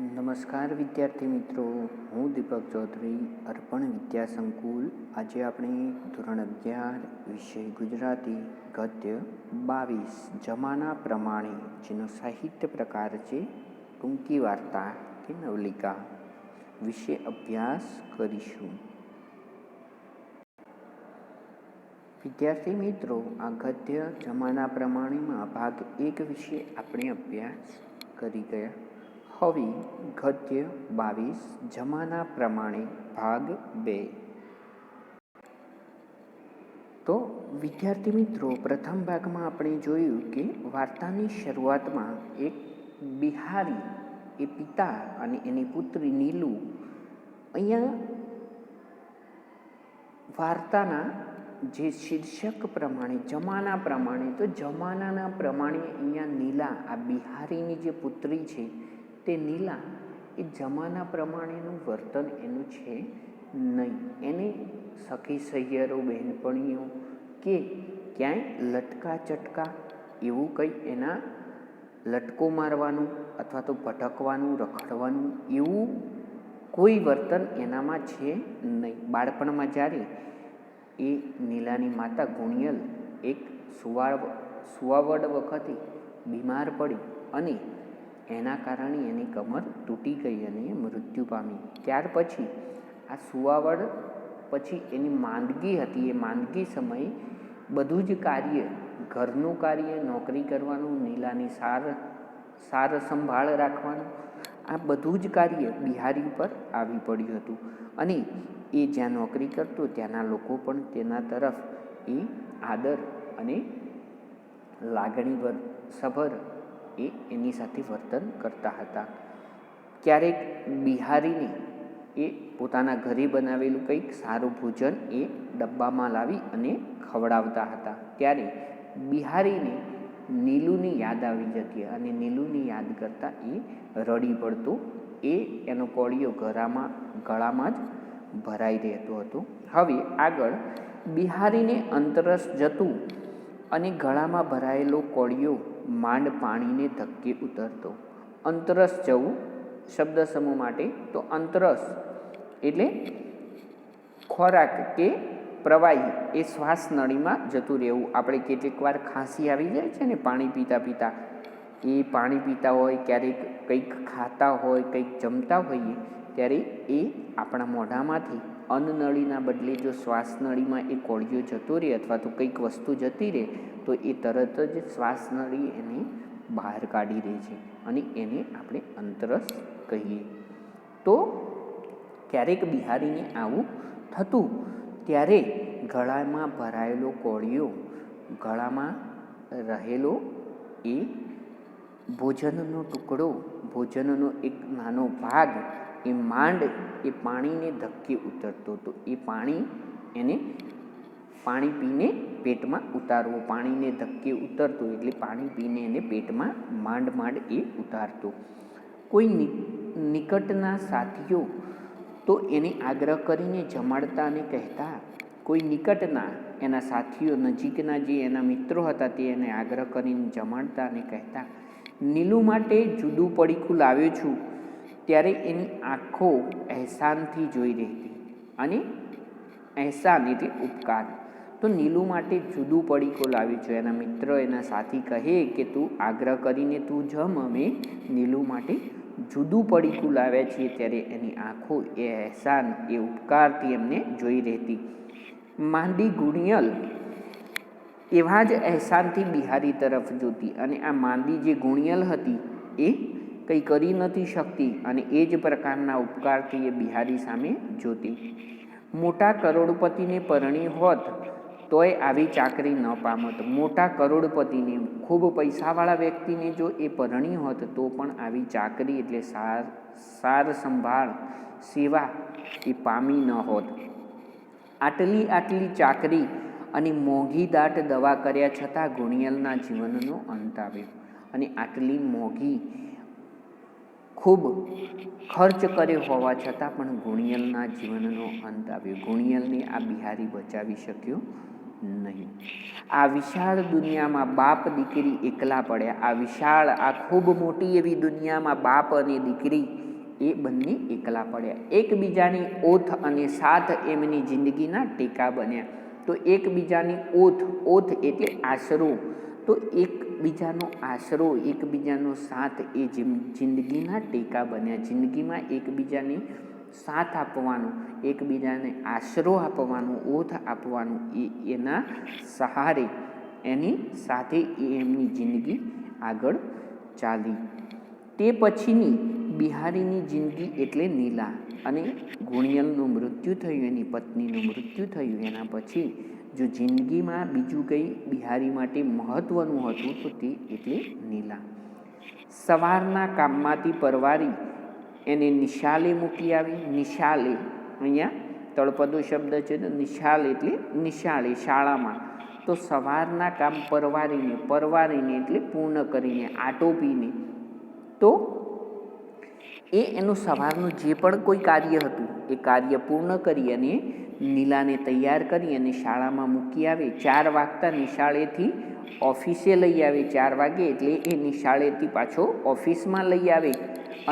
નમસ્કાર વિદ્યાર્થી મિત્રો, હું દીપક ચૌધરી, અર્પણ વિદ્યા સંકુલ. આજે આપણે ધોરણ અગિયાર, વિષય ગુજરાતી, ગદ્ય બાવીસ, જમાના પ્રમાણે, જેનો સાહિત્ય પ્રકાર છે, ટૂંકી વાર્તા કે નવલિકા. વિશે અભ્યાસ કરીશું. વિદ્યાર્થી મિત્રો, આ ગદ્ય જમાના પ્રમાણેમાં ભાગ એક વિશે આપણે અભ્યાસ કરી ગયા. હવે ગદ્ય બાવીસ, જમાના પ્રમાણે ભાગ બે. તો વિદ્યાર્થી મિત્રો, પ્રથમ ભાગમાં આપણે જોયું કે વાર્તાની શરૂઆતમાં એક બિહારી, એ પિતા અને એની પુત્રી નીલુ અહીંયા વાર્તાના જે શીર્ષક પ્રમાણે, જમાના પ્રમાણે, તો જમાનાના પ્રમાણે અહીંયા નીલા, આ બિહારીની જે પુત્રી છે તે નીલા એ જમાના પ્રમાણેનું વર્તન એનું છે નહીં. એને સખી સહિયરો બહેનપણીઓ કે ક્યાંય લટકા ચટકા એવું કંઈ એના લટકો મારવાનું અથવા તો ભટકવાનું, રખડવાનું એવું કોઈ વર્તન એનામાં છે નહીં. બાળપણમાં જ્યારે એ નીલાની માતા ગુણિયલ એક સુવાળ સુવાવડ વખતે બીમાર પડી અને એના કારણે એની કમર તૂટી ગઈ અને મૃત્યુ પામી. ત્યાર પછી આ સુવાવડ પછી એની માંદગી હતી. એ માંદગી સમયે બધું જ કાર્ય, ઘરનું કાર્ય, નોકરી કરવાનું, નીલાની સાર સાર સંભાળ રાખવાનું, આ બધું જ કાર્ય બિહારી પર આવી પડ્યું હતું. અને એ જ્યાં નોકરી કરતો ત્યાંના લોકો પણ તેના તરફ એ આદર અને લાગણીભર, સભર એ એની સાથે વર્તન કરતા હતા. ક્યારેક બિહારીને એ પોતાના ઘરે બનાવેલું કંઈક સારું ભોજન એ ડબ્બામાં લાવી અને ખવડાવતા હતા. ત્યારે બિહારીને નીલુની યાદ આવી જતી અને નીલુની યાદ કરતાં એ રડી પડતો. એ એનો કોળિયો ગળામાં ગળામાં જ ભરાઈ રહેતો હતો. હવે આગળ બિહારીને અંતરસ જતું અને ગળામાં ભરાયેલો કોળિયો માંડ પાણીને ધક્કે ઉતરતો. અંતરસ જવું શબ્દ સમૂહ માટે તો અંતરસ એટલે ખોરાક કે પ્રવાહી એ શ્વાસ નળીમાં જતું રહેવું. આપણે કેટલીક વાર ખાંસી આવી જાય છે ને પાણી પીતા પીતા, એ પાણી પીતા હોય, ક્યારેક કંઈક ખાતા હોય, કંઈક જમતા હોઈએ, ત્યારે એ આપણા મોઢામાંથી અન્નનળીના બદલે જો શ્વાસનળીમાં એ કોળિયો જતો રહે અથવા તો કંઈક વસ્તુ જતી રહે તો એ તરત જ શ્વાસનળી એને બહાર કાઢી દે છે અને એને આપણે અંતરસ કહીએ. તો ક્યારેક બિહારીને આવું થતું ત્યારે ગળામાં ભરાયેલો કોળિયો, ગળામાં રહેલો એ ભોજનનો ટુકડો, ભોજનનો એક નાનો ભાગ, એ માંડ એ પાણીને ધક્કે ઉતરતો તો એ પાણી એને પાણી પીને પેટમાં ઉતારવું. પાણીને ધક્કે ઉતરતું એટલે પાણી પીને એને પેટમાં માંડ માંડ એ ઉતારતો. કોઈ નિકટના સાથીઓ તો એને આગ્રહ કરીને જમાડતા અને કહેતા, કોઈ નિકટના એના સાથીઓ, નજીકના જે એના મિત્રો હતા તે એને આગ્રહ કરીને જમાડતા અને કહેતા, નીલુ માટે જુદું પડીકું લાવ્યો છું. ત્યારે એની આંખો અહેસાનથી જોઈ રહેતી અને અહેસાન એટલે ઉપકાર. તો નીલુ માટે જુદું પડીકો લાવ્યું છે. એના મિત્ર એના સાથી કહે કે, તું આગ્રહ કરીને તું જમ, અમે નીલુ માટે જુદું પડીકું લાવ્યા છીએ. ત્યારે એની આંખો એ અહેસાન, એ ઉપકારથી એમને જોઈ રહેતી. માંડી ગુણિયલ એવા જ અહેસાનથી બિહારી તરફ જોતી અને આ માંદી જે ગુણિયલ હતી એ કંઈ કરી નથી શકતી અને એ જ પ્રકારના ઉપકારથી એ બિહારી સામે જોતી. મોટા કરોડપતિને પરણી હોત તોય આવી ચાકરી ન પામત. મોટા કરોડપતિને, ખૂબ પૈસાવાળા વ્યક્તિને જો એ પરણી હોત, તો પણ આવી ચાકરી એટલે સાર સાર સંભાળ, સેવા એ પામી ન હોત. આટલી આટલી ચાકરી અને મોંઘી દાટ દવા કર્યા છતાં ગુણિયલના જીવનનો અંત આવ્યો. અને આટલી મોંઘી ખૂબ ખર્ચ કર્યો હોવા છતાં પણ ગુણિયલના જીવનનો અંત આવ્યો. ગુણિયલને આ બિહારી બચાવી શક્યો નહીં. આ વિશાળ દુનિયામાં બાપ દીકરી એકલા પડ્યા. આ વિશાળ, આ ખૂબ મોટી એવી દુનિયામાં બાપ અને દીકરી એ બંને એકલા પડ્યા. એકબીજાની ઓથ અને સાથ એમની જિંદગીના ટેકા બન્યા. તો એકબીજાની ઓથ ઓથ એટલે આશરો. તો એકબીજાનો આશરો, એકબીજાનો સાથ એ જિંદગીના ટેકા બન્યા. જિંદગીમાં એકબીજાને સાથ આપવાનો, એકબીજાને આશરો આપવાનો, ઓથ આપવાનો, એ એના સહારે, એની સાથે એ એમની જિંદગી આગળ ચાલી. તે પછીની બિહારીની જિંદગી એટલે નીલા અને ગુણિયલનું મૃત્યુ થયું, એની પત્નીનું મૃત્યુ થયું. એના પછી જો જિંદગીમાં બીજું કંઈ બિહારી માટે મહત્ત્વનું હતું, તો તે એટલે નીલા. સવારના કામમાંથી પરવારી એને નિશાલે મૂકી આવી. નિશાલે અહીંયા તળપદો શબ્દ છે તો નિશાલ એટલે નિશાળે, શાળામાં. તો સવારના કામ પરવારીને પરવારીને એટલે પૂર્ણ કરીને, આટોપીને. તો એ એનું સવારનું જે પણ કોઈ કાર્ય હતું, એ કાર્ય પૂર્ણ કરી અને નીલાને તૈયાર કરી અને શાળામાં મૂકી આવે. ચાર વાગતા નિશાળેથી ઓફિસે લઈ આવે ચાર વાગે એટલે એ નિશાળેથી પાછો ઓફિસમાં લઈ આવે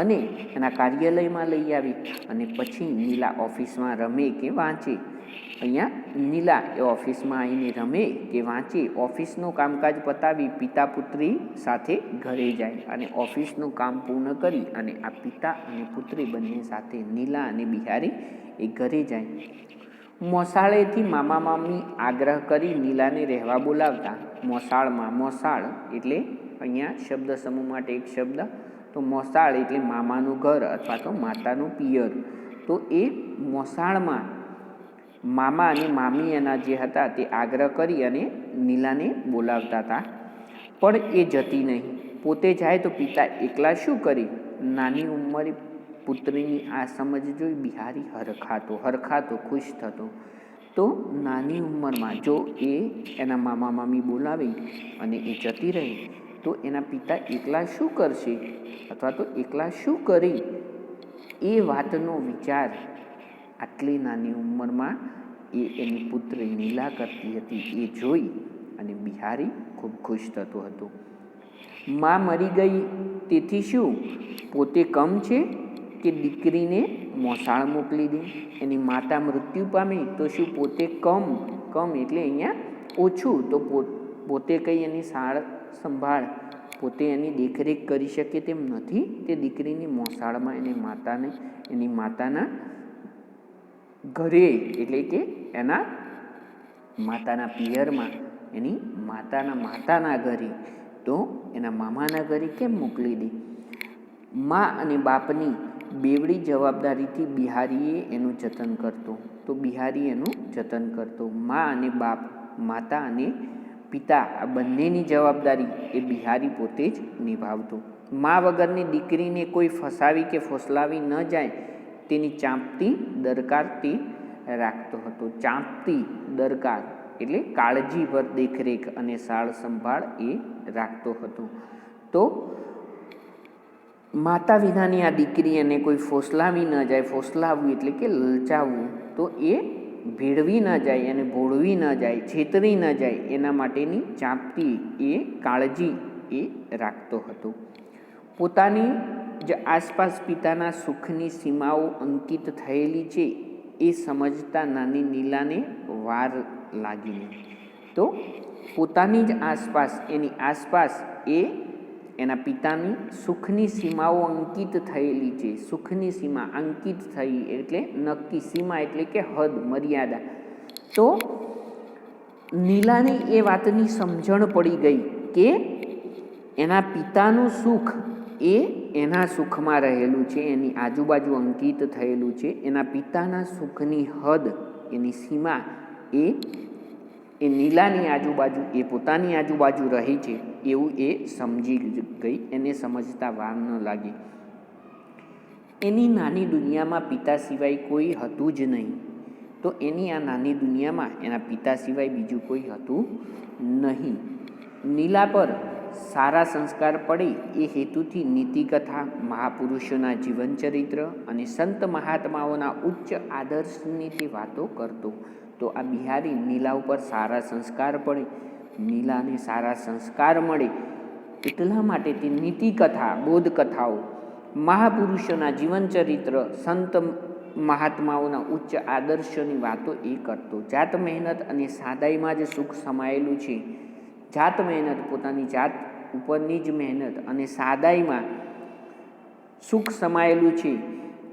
અને એના કાર્યાલયમાં લઈ આવે અને પછી નીલા ઓફિસમાં રમે કે વાંચે. અહીંયા નીલા એ ઓફિસમાં આવીને રમે કે વાંચે, ઓફિસનું કામકાજ પતાવી પિતા પુત્રી સાથે ઘરે જાય અને ઓફિસનું કામ પૂર્ણ કરી અને આ પિતા અને પુત્રી બંને સાથે નીલા અને બિહારી એ ઘરે જાય. મોસાળેથી મામા મામી આગ્રહ કરી નીલાને રહેવા બોલાવતા. મોસાળમાં મોસાળ એટલે અહીંયા શબ્દ સમૂહ માટે એક શબ્દ. તો મોસાળ એટલે મામાનું ઘર અથવા તો માતાનું પિયર. તો એ મોસાળમાં મામા અને મામી એના જે હતા તે આગ્રહ કરી અને નીલાને બોલાવતા હતા. પણ એ જતી નહીં. પોતે જાય તો પિતા એકલા શું કરી? નાની ઉંમરે પુત્રીની આ સમજ જોઈ બિહારી હરખાતો હરખાતો, ખુશ થતો. તો નાની ઉંમરમાં જો એ એના મામા મામી બોલાવી અને એ જતી રહી, તો એના પિતા એકલા શું કરશે? અથવા તો એકલા શું કરી? એ વાતનો વિચાર આટલી નાની ઉંમરમાં એ એની પુત્રી નીલા કરતી હતી, એ જોઈ અને બિહારી ખૂબ ખુશ થતો હતો. માં મરી ગઈ, તેથી શું? પોતે કમ છે? કે દીકરીને મોસાળ મોકલી દે. એની માતા મૃત્યુ પામી તો શું પોતે કમ? કમ એટલે અહીંયા ઓછું. તો પોતે કંઈ એની સાળ સંભાળ, પોતે એની દેખરેખ કરી શકે તેમ નથી. તે દીકરીની મોસાળમાં, એની માતાને, એની માતાના ઘરે એટલે કે એના માતાના પિયરમાં, એની માતાના માતાના ઘરે, તો એના મામાના ઘરે કેમ મોકલી દે? મા અને બાપની બેવડી જવાબદારીથી બિહારીએ એનું જતન કરતો, તો બિહારી એનું જતન કરતો. મા અને બાપ, માતા અને પિતા, આ બંનેની જવાબદારી એ બિહારી પોતે જ નિભાવતો. મા વગરની દીકરીને કોઈ ફસાવી કે ફોસલાવી ન જાય, તેની ચાંપતી, દરકાર તે રાખતો હતો. ચાંપતી, દરકાર એટલે કાળજીભર દેખરેખ અને સાળ સંભાળ એ રાખતો હતો. તો માતા વિનાની આ દીકરી એને કોઈ ફોસલાવી ન જાય, ફોસલાવવું એટલે કે લલચાવવું, તો એ ભેળવી ન જાય અને ભોળવી ન જાય, છેતરી ન જાય, એના માટેની ચાંપતી એ કાળજી એ રાખતો હતો. પોતાની જે આસપાસ પિતાના સુખની સીમાઓ અંકિત થયેલી છે એ સમજતા નાની નીલાને વાર લાગી. તો પોતાની જ આસપાસ, એની આસપાસ એ એના પિતાની સુખની સીમાઓ અંકિત થયેલી છે. સુખની સીમા અંકિત થઈ એટલે નક્કી સીમા એટલે કે હદ, મર્યાદા. તો નીલાને એ વાતની સમજણ પડી ગઈ કે એના પિતાનું સુખ એ એના સુખમાં રહેલું છે, એની આજુબાજુ અંકિત થયેલું છે. એના પિતાના સુખની હદ, એની સીમા એ એ નીલાની આજુબાજુ, એ પોતાની આજુબાજુ રહી છે, એવું એ સમજી ગઈ, એને સમજતા વાર ન લાગી. એની નાની દુનિયામાં પિતા સિવાય કોઈ હતું જ નહીં. તો એની આ નાની દુનિયામાં એના પિતા સિવાય બીજું કોઈ હતું નહીં. નીલા પર સારા સંસ્કાર પડે એ હેતુથી નીતિકથા, મહાપુરુષોના જીવનચરિત્ર અને સંત મહાત્માઓના ઉચ્ચ આદર્શની તે વાતો કરતો. તો આ બિહારી નીલા ઉપર સારા સંસ્કાર પડે, નીલાને સારા સંસ્કાર મળે, એટલા માટે તે નીતિકથા, બોધકથાઓ, મહાપુરુષોના જીવનચરિત્ર, સંત મહાત્માઓના ઉચ્ચ આદર્શોની વાતો એ કરતો. જાત મહેનત અને સાદાઈમાં જ સુખ સમાયેલું છે. જાત મહેનત પોતાની જાત ઉપરની જ મહેનત અને સાદાઈમાં સુખ સમાયેલું છે.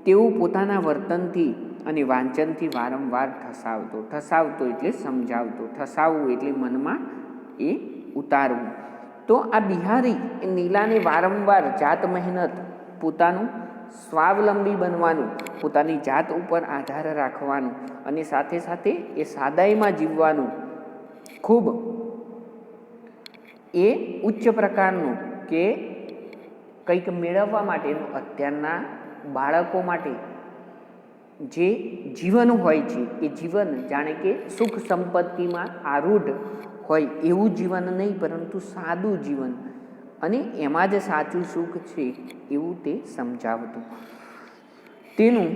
તેવું પોતાના વર્તનથી અને વાંચનથી વારંવાર ઠસાવતો. ઠસાવતો એટલે સમજાવતો. ઠસાવવું એટલે મનમાં એ ઉતારવું. તો આ બિહારી એ નીલાને વારંવાર જાત મહેનત, પોતાનું સ્વાવલંબી બનવાનું, પોતાની જાત ઉપર આધાર રાખવાનું અને સાથે સાથે એ સાદાઈમાં જીવવાનું ખૂબ એ ઉચ્ચ પ્રકારનું કે કંઈક મેળવવા માટેનું અત્યારના બાળકો માટે જે જીવન હોય છે, એ જીવન જાણે કે સુખ સંપત્તિમાં આરૂઢ હોય એવું જીવન નહીં, પરંતુ સાદું જીવન. અને એમાં જ સાચું સુખ છે એવું તે સમજાવતું. તેનું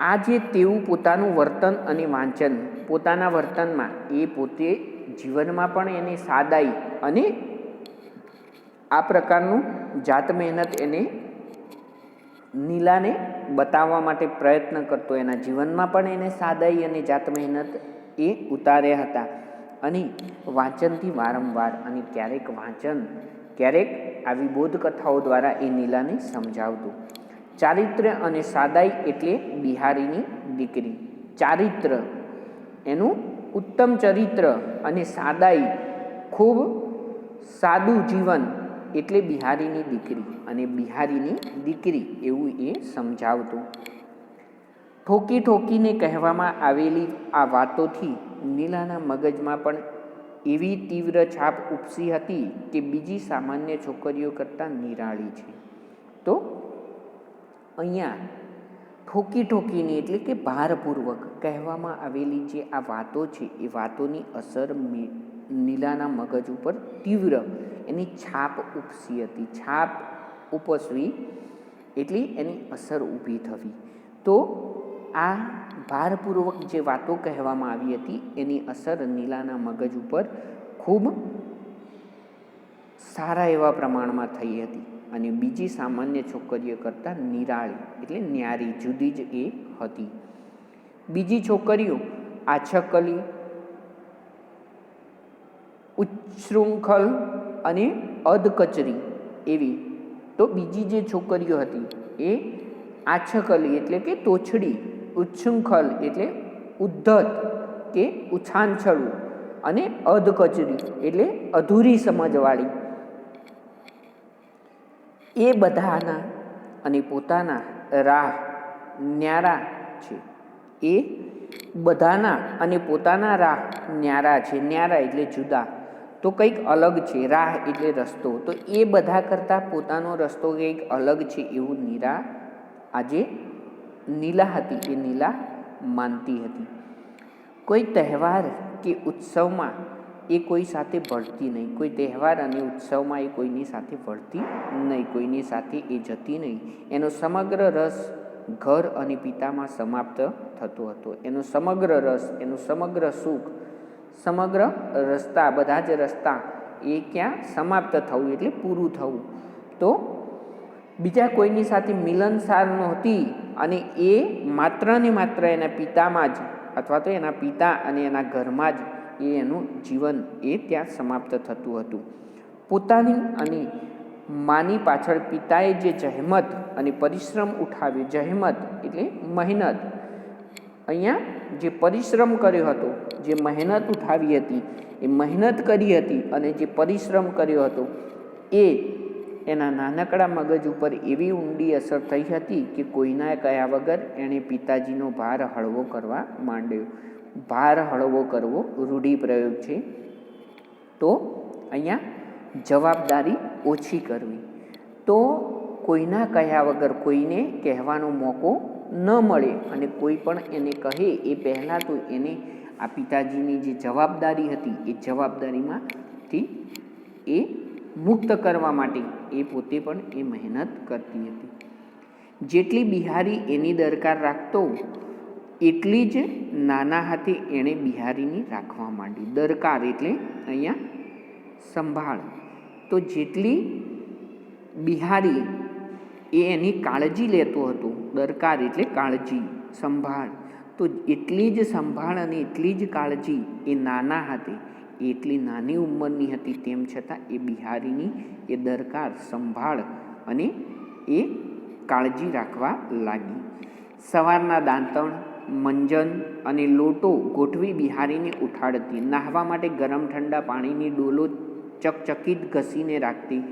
આ જે તેવું પોતાનું વર્તન અને વાંચન, પોતાના વર્તનમાં એ પોતે જીવનમાં પણ એને સાદાઈ અને આ પ્રકારનું જાત મહેનત એને નીલાને બતાવવા માટે પ્રયત્ન કરતો એના જીવનમાં પણ એને સાદાઈ અને જાત મહેનત એ ઉતાર્યા હતા. અને વાંચનથી વારંવાર અને ક્યારેક વાંચન, ક્યારેક આવી બોધકથાઓ દ્વારા એ નીલાને સમજાવતું. ચારિત્ર્ય અને સાદાઈ એટલે બિહારીની દીકરી. ચારિત્ર, એનું ઉત્તમ ચરિત્ર અને સાદાઈ ખૂબ સાદું જીવન એટલે બિહારીની દીકરી અને બિહારીની દીકરી એવું એ સમજાવતું. ઠોકી ઠોકીને કહેવામાં આવેલી આ વાતોથી નીલાના મગજમાં પણ એવી તીવ્ર છાપ ઉપસી હતી કે બીજી સામાન્ય છોકરીઓ કરતાં નિરાળી છે. તો અહીંયા ઠોકી ઠોકીને એટલે કે ભારપૂર્વક કહેવામાં આવેલી જે આ વાતો છે એ વાતોની અસર નીલાના મગજ ઉપર તીવ્ર એની છાપ ઉપસી હતી. છાપ ઉપસવી એટલી એની અસર ઊભી થવી. તો આ ભારપૂર્વક જે વાતો કહેવામાં આવી હતી, એની અસર નીલાના મગજ ઉપર ખૂબ સારા એવા પ્રમાણમાં થઈ હતી અને બીજી સામાન્ય છોકરીઓ કરતાં નિરાળી એટલે ન્યારી જુદી જ એ હતી. બીજી છોકરીઓ આછકલી ઉચ્છૃંખલ અને અધકચરી એવી. તો બીજી જે છોકરીઓ હતી એ આછકલી એટલે કે તોછડી ઉચ્છૃંખલ એટલે ઉદ્ધત કે ઉછાંછળું અને અધકચરી એટલે અધૂરી સમજવાળી. એ બધાના અને પોતાના રાહ ન્યારા છે. એ બધાના અને પોતાના રાહ ન્યારા છે. ન્યારા એટલે જુદા. તો કંઈક અલગ છે, રાહ એટલે રસ્તો. તો એ બધા કરતાં પોતાનો રસ્તો કંઈક અલગ છે એવું નીરા આજે નીલા હતી, એ નીલા માનતી હતી. કોઈ તહેવાર કે ઉત્સવમાં એ કોઈ સાથે ભળતી નહીં. કોઈ તહેવાર અને ઉત્સવમાં એ કોઈની સાથે ભળતી નહીં, કોઈની સાથે એ જતી નહીં. એનો સમગ્ર રસ ઘર અને પિતામાં સમાપ્ત થતો હતો. એનો સમગ્ર રસ, એનું સમગ્ર સુખ સમગ્ર રસ્તા, બધા જ રસ્તા એ ક્યાં સમાપ્ત થવું એટલે પૂરું થવું. તો બીજા કોઈની સાથે મિલનસાર નહોતી અને એ માત્ર ને માત્ર એના પિતામાં જ અથવા તો એના પિતા અને એના ઘરમાં જ એ એનું જીવન એ ત્યાં સમાપ્ત થતું હતું. પોતાની અને માની પાછળ પિતાએ જે જહેમત અને પરિશ્રમ ઉઠાવ્યો, જહેમત એટલે મહેનત. અહીંયા જે પરિશ્રમ કર્યો હતો, જે મહેનત ઉઠાવી હતી, એ મહેનત કરી હતી અને જે પરિશ્રમ કર્યો હતો, એ એના નાનકડા મગજ ઉપર એવી ઊંડી અસર થઈ હતી કે કોઈના કયા વગર એણે પિતાજીનો ભાર હળવો કરવા માંડ્યો. ભાર હળવો કરવો રૂઢિપ્રયોગ છે. તો અહીંયા જવાબદારી ઓછી કરવી. તો કોઈના કહ્યા વગર કોઈને કહેવાનો મોકો ન મળે અને કોઈ પણ એને કહે, એ પહેલાં તો એને આ પિતાજીની જે જવાબદારી હતી, એ જવાબદારીમાંથી એ મુક્ત કરવા માટે એ પોતે પણ એ મહેનત કરતી હતી. જેટલી બિહારી એની દરકાર રાખતો, એટલી જ નાના હાથે એણે બિહારીની રાખવા માંડી. દરકાર એટલે અહીંયા સંભાળ. તો જેટલી બિહારી એ એની કાળજી લેતો હતો, દરકાર એટલે કાળજી, સંભાળ. તો એટલી જ સંભાળ અને એટલી જ કાળજી એ નાના હાથે, એટલી નાની ઉંમરની હતી તેમ છતાં એ બિહારીની એ દરકાર, સંભાળ અને એ કાળજી રાખવા લાગી. સવારના દાંતણ, મંજન અને લોટો ગોઠવી બિહારીને ઉઠાડતી. નાહવા માટે ગરમ ઠંડા પાણીની ડોલો ચકચકિત ઘસીને રાખતી.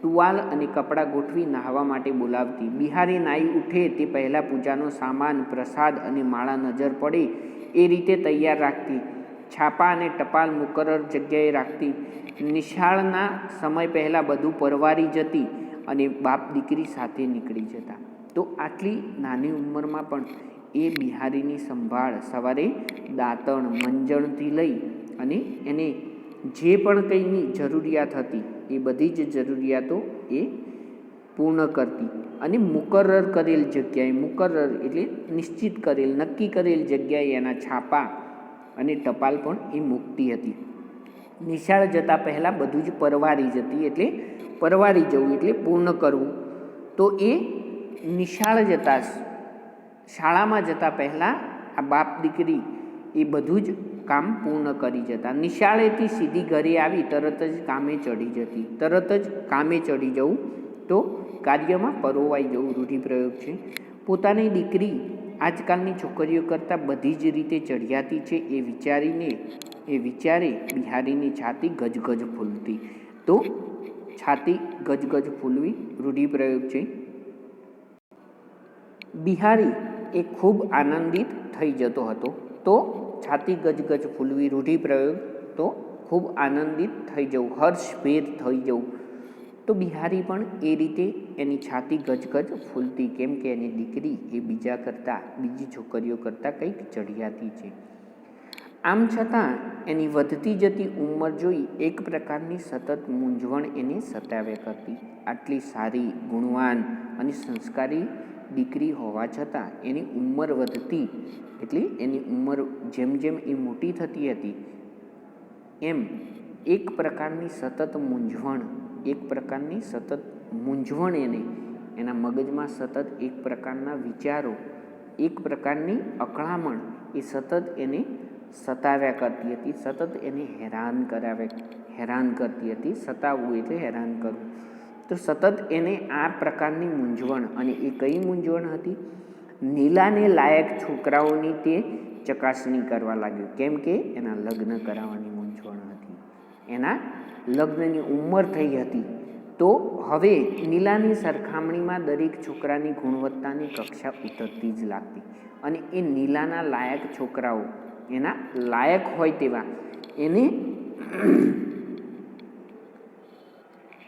ટુવાલ અને કપડાં ગોઠવી નહાવા માટે બોલાવતી. બિહારી નાઈ ઉઠે તે પહેલાં પૂજાનો સામાન, પ્રસાદ અને માળા નજર પડે એ રીતે તૈયાર રાખતી. છાપા અને ટપાલ મુકરર જગ્યાએ રાખતી. નિશાળના સમય પહેલાં બધું પરવારી જતી અને બાપ દીકરી સાથે નીકળી જતા. તો આટલી નાની ઉંમરમાં પણ એ બિહારીની સંભાળ સવારે દાંતણ, મંજણથી લઈ અને એને જે પણ કંઈની જરૂરિયાત હતી એ બધી જ જરૂરિયાતો એ પૂર્ણ કરતી. અને મુકરર કરેલ જગ્યાએ, મુકરર એટલે નિશ્ચિત કરેલ, નક્કી કરેલ જગ્યાએ એના છાપા અને ટપાલ પણ એ મૂકતી હતી. નિશાળ જતાં પહેલાં બધું જ પરવારી જતી એટલે પરવારી જવું એટલે પૂર્ણ કરવું. તો એ નિશાળ જતાં, શાળામાં જતાં પહેલાં આ બાપ દીકરી એ બધું જ કામ પૂર્ણ કરી જતા. નિશાળેથી સીધી ઘરે આવી તરત જ કામે ચડી જતી. તરત જ કામે ચડી જવું તો કાર્યમાં પરોવાઈ જવું રૂઢિપ્રયોગ છે. પોતાની દીકરી આજકાલની છોકરીઓ કરતાં બધી જ રીતે ચઢિયાતી છે. એ વિચારીને, એ વિચારે બિહારીની છાતી ગજગજ ફૂલતી. તો છાતી ગજગજ ફૂલવી રૂઢિપ્રયોગ છે. બિહારી એ ખૂબ આનંદિત થઈ જતો હતો. તો છાતી ગજગજ ફૂલવી રૂઢિપ્રયોગ તો ખૂબ આનંદિત થઈ જવું હર્ષભેર થઈ જવું. તો બિહારી પણ એ રીતે એની છાતી ગજગજ ફૂલતી, કેમ કે એની દીકરી એ બીજા કરતાં, બીજી છોકરીઓ કરતાં કંઈક ચઢિયાતી છે. આમ છતાં એની વધતી જતી ઉંમર જોઈ એક પ્રકારની સતત મૂંઝવણ એને સતાવ્યા કરતી. આટલી સારી, ગુણવાન અને સંસ્કારી દીકરી હોવા છતાં એની ઉંમર વધતી, એટલે એની ઉંમર જેમ જેમ એ મોટી થતી હતી, એમ એક પ્રકારની સતત મૂંઝવણ, એક પ્રકારની સતત મૂંઝવણ એને, એના મગજમાં સતત એક પ્રકારના વિચારો, એક પ્રકારની અકળામણ એ સતત એને સતાવ્યા કરતી હતી, સતત એને હેરાન કરાવે, હેરાન કરતી હતી, સતાવવું એટલે હેરાન કરવું. તો સતત એને આ પ્રકારની મૂંઝવણ. અને એ કઈ મૂંઝવણ હતી? નીલાને લાયક છોકરાઓની તે ચકાસણી કરવા લાગ્યો. કેમ કે એના લગ્ન કરાવવાની મૂંઝવણ હતી. એના લગ્નની ઉંમર થઈ હતી. તો હવે નીલાની સરખામણીમાં દરેક છોકરાની ગુણવત્તાની કક્ષા ઉતરતી જ લાગતી. અને એ નીલાના લાયક છોકરાઓ એના લાયક હોય તેવા. એને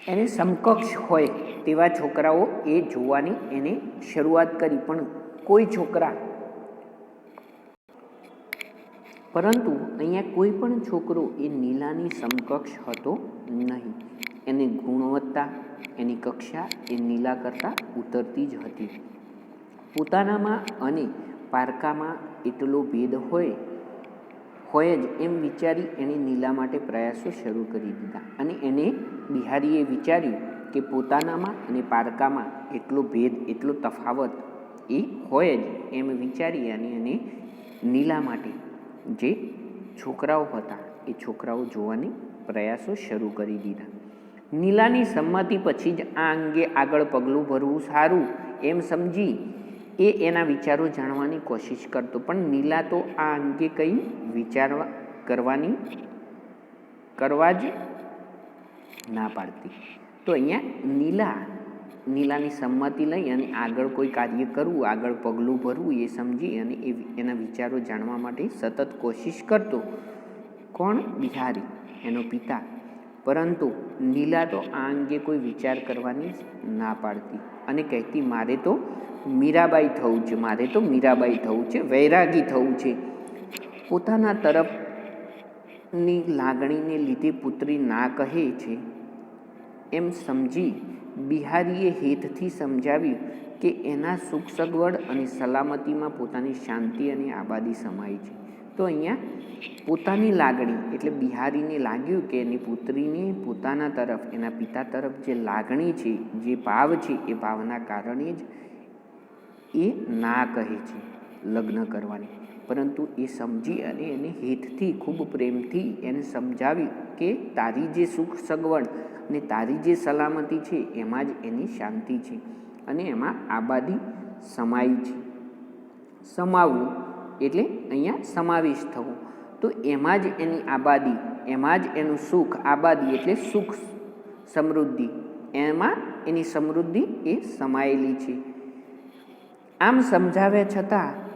એને સમકક્ષ હોય તેવા છોકરાઓ એ જોવાની એને શરૂઆત કરી. પણ કોઈ છોકરા પરંતુ અહીંયા કોઈ પણ છોકરો એ નીલાની સમકક્ષ હતો નહીં. એની ગુણવત્તા, એની કક્ષા એ નીલા કરતાં ઉતરતી જ હતી. પોતાનામાં અને પારકામાં એટલો ભેદ હોય હોય જ એમ વિચારી એણે નીલા માટે પ્રયાસો શરૂ કરી દીધા અને એને બિહારીએ વિચાર્યું કે પોતાનામાં અને પારકામાં એટલો ભેદ, એટલો તફાવત એ હોય જ એમ વિચારી અને એને નીલા માટે જે છોકરાઓ હતા એ છોકરાઓ જોવાની પ્રયાસો શરૂ કરી દીધા. નીલાની સંમતિ પછી જ આ અંગે આગળ પગલું ભરવું સારું એમ સમજી એ એના વિચારો જાણવાની કોશિશ કરતો, પણ નીલા તો આ અંગે કંઈ વિચારવા કરવાની, કરવા જ ના પાડતી. તો અહીંયા નીલા, નીલાની સંમતિ લઈ અને આગળ કોઈ કાર્ય કરવું, આગળ પગલું ભરવું એ સમજી અને એ એના વિચારો જાણવા માટે સતત કોશિશ કરતો. કોણ? બિહારી, એનો પિતા. પરંતુ નીલા તો આ અંગે કોઈ વિચાર કરવાની ના પાડતી. અને કહેતી, મારે તો મીરાબાઈ થવું છે, મારે તો મીરાબાઈ થવું છે, વૈરાગી થવું છે. પોતાના તરફની લાગણીને લીધે પુત્રી ના કહે છે એમ સમજી બિહારીએ હેતથી સમજાવ્યું કે એના સુખ સગવડ અને સલામતીમાં પોતાની શાંતિ અને આબાદી સમાઈ છે. તો અહીંયા પોતાની લાગણી એટલે બિહારીને લાગ્યું કે એની પુત્રીને પોતાના તરફ, એના પિતા તરફ જે લાગણી છે, જે ભાવ છે, એ ભાવના કારણે જ એ ના કહે છે લગ્ન કરવાની. પરંતુ એ સમજી અને એને હિતથી ખૂબ પ્રેમથી એને સમજાવી કે તારી જે સુખ સગવડ અને તારી જે સલામતી છે, એમાં જ એની શાંતિ છે અને એમાં આબાદી સમાઈ છે. સમાવવું એટલે અહીંયા સમાવેશ થવો. તો એમાં જ એની આબાદી, એમાં જ એનું સુખ, આબાદી એટલે સુખ સમૃદ્ધિ. એમાં એની સમૃદ્ધિ એ સમાયેલી છે. આમ સમજાવ્યા છતાં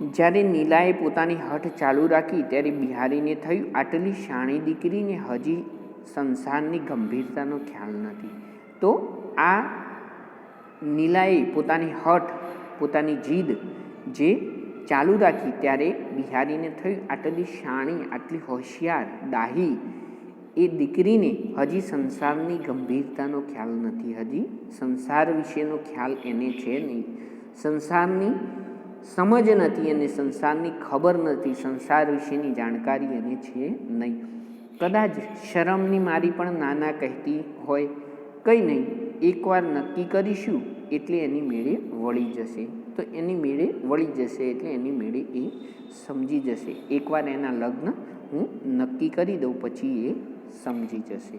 જ્યારે નીલાએ પોતાની હઠ ચાલુ રાખી ત્યારે બિહારીને થયું આટલી શાણી દીકરીને હજી સંસારની ગંભીરતાનો ખ્યાલ નથી. તો આ નીલાએ પોતાની હઠ, પોતાની જીદ જે ચાલુ રાખી ત્યારે બિહારીને થયું આટલી શાણી, આટલી હોશિયાર, દાહી એ દીકરીને હજી સંસારની ગંભીરતાનો ખ્યાલ નથી. હજી સંસાર વિશેનો ખ્યાલ એને છે નહીં. સંસારની સમજ નથી અને સંસારની ખબર નથી. સંસાર વિશેની જાણકારી એને છે નહીં. કદાચ શરમની મારી પણ નાના કહેતી હોય. કંઈ નહીં, એકવાર નક્કી કરીશું એટલે એની મેળે વળી જશે. તો એની મેળે વળી જશે એટલે એની મેળે એ સમજી જશે. એકવાર એના લગ્ન હું નક્કી કરી દઉં, પછી એ સમજી જશે.